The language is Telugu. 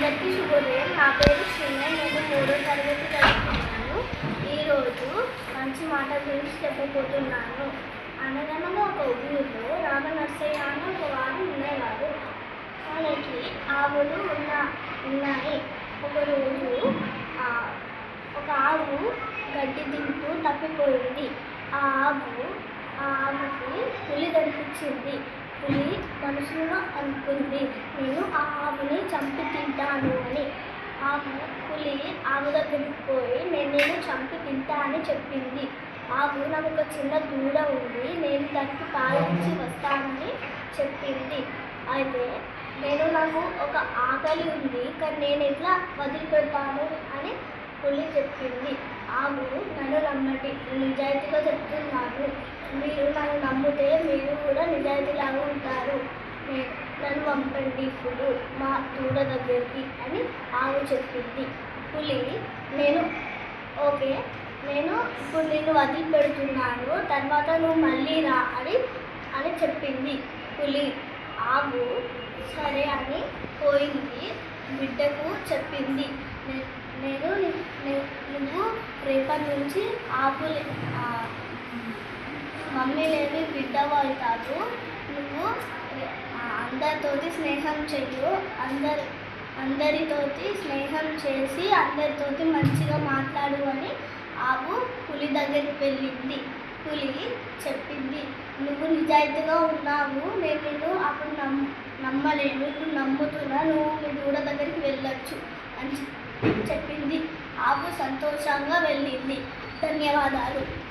అందరికీ శుభోదయం నా పేరు శ్రీనయ్ నేను మూడో తరగతి చదువుతున్నాను. ఈరోజు మంచి మాట గురించి చెప్పబోతున్నాను. అనగనగా ఒక ఊరిలో రామ నర్సయ్య అని ఒక వారు ఉండేవారు వాళ్ళకి ఆవులు ఉన్న ఉన్నాయి. ఒకరోజు ఒక ఆవు గడ్డి తింటూ తప్పిపోయింది. ఆ ఆవు ఆ ఆవుకి పులి కనిపించింది. పులి మనసులో అనుకుంది. నేను ఆ ఆవుని చంపి తింటాను అని. ఆవు పులి ఆవు దగ్గరికి పోయి నేను నేను చంపి తింటా అని చెప్పింది. ఆవు నాకు ఒక చిన్న దూడ ఉంది. నేను దానికి పాలించి వస్తానని చెప్పింది. అయితే నేను నాకు ఒక ఆకలి ఉంది. కానీ నేను ఎట్లా వదిలిపెడతాను అని పులి చెప్పింది. ఆవు నన్ను నమ్మండి నిజాయితీగా చెప్తున్నాను. మీరు నన్ను నమ్మితే మీరు కూడా నిజాయితీలాగా రండి ఇప్పుడు మా దూడ దగ్గరికి అని ఆవు చెప్పింది. పులి నేను ఓకే నేను ఇప్పుడు నిన్ను వదిలిపెడుతున్నాను తర్వాత నువ్వు మళ్ళీ రా అని అని చెప్పింది పులి. ఆవు సరే అని పోయింది బిడ్డకు చెప్పింది. నేను నువ్వు రేపటి నుంచి ఆపు మమ్మీ లేని బిడ్డ అవుతావు. నువ్వు అందరితోటి స్నేహం చెయ్యు. అందరి అందరితోటి స్నేహం చేసి అందరితోటి మంచిగా మాట్లాడు అని ఆవు పులి దగ్గరికి వెళ్ళింది. పులి చెప్పింది నువ్వు నిజాయితీగా ఉన్నావు. నేను నిన్ను అప్పుడు నమ్ నమ్మలేను. నువ్వు నమ్ముతున్నా. నువ్వు మీ దూడ దగ్గరికి వెళ్ళొచ్చు. అని చెప్పింది. ఆవు సంతోషంగా వెళ్ళింది. ధన్యవాదాలు.